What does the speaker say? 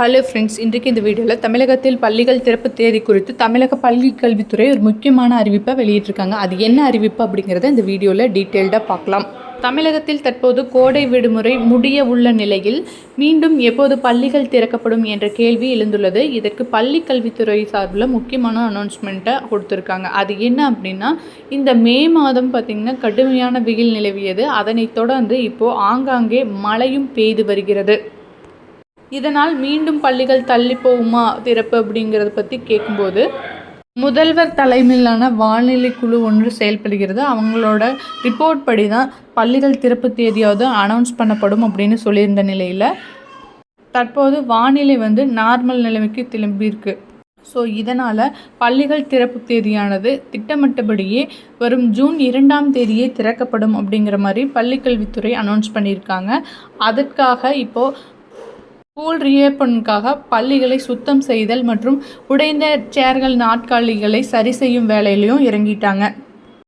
Hello friends இன்றைக்கு இந்த வீடியோவில் தமிழகத்தில் பள்ளிகள் திறப்பு தேதி குறித்து தமிழக பள்ளி கல்வித்துறை ஒரு முக்கியமான அறிவிப்பை வெளியிட்டிருக்காங்க. அது என்ன அறிவிப்பு அப்படிங்கிறத இந்த வீடியோவில் டீட்டெயில்டாக பார்க்கலாம். தமிழகத்தில் தற்போது கோடை விடுமுறை முடிய உள்ள நிலையில் மீண்டும் எப்போது பள்ளிகள் திறக்கப்படும் என்ற கேள்வி எழுந்துள்ளது. இதற்கு பள்ளி கல்வித்துறை சார்பில் முக்கியமான அனௌன்ஸ்மெண்ட்டை கொடுத்துருக்காங்க. அது என்ன அப்படின்னா இந்த மே மாதம் பார்த்திங்கன்னா கடுமையான வெயில் நிலவியது. அதனைத் தொடர்ந்து இப்போது ஆங்காங்கே மழையும் பெய்து வருகிறது. இதனால் மீண்டும் பள்ளிகள் தள்ளி போகுமா திறப்பு அப்படிங்கிறத பற்றி கேட்கும்போது முதல்வர் தலைமையிலான வானிலை குழு ஒன்று செயல்படுகிறது. அவங்களோட ரிப்போர்ட் படி தான் பள்ளிகள் திறப்பு தேதியாவது அனௌன்ஸ் பண்ணப்படும் அப்படின்னு சொல்லியிருந்த நிலையில் தற்போது வானிலை வந்து நார்மல் நிலைமைக்கு திரும்பியிருக்கு ஸோ இதனால் பள்ளிகள் திறப்பு தேதியானது திட்டமிட்டபடியே வரும் ஜூன் இரண்டாம் தேதியே திறக்கப்படும் அப்படிங்கிற மாதிரி பள்ளிக்கல்வித்துறை அனௌன்ஸ் பண்ணியிருக்காங்க. அதற்காக இப்போது ஸ்கூல் ரீஓப்பனுக்காக பள்ளிகளை சுத்தம் செய்தல் மற்றும் உடைந்த சேர்கள் நாற்காலிகளை சரி செய்யும் வேலையிலையும் இறங்கிட்டாங்க.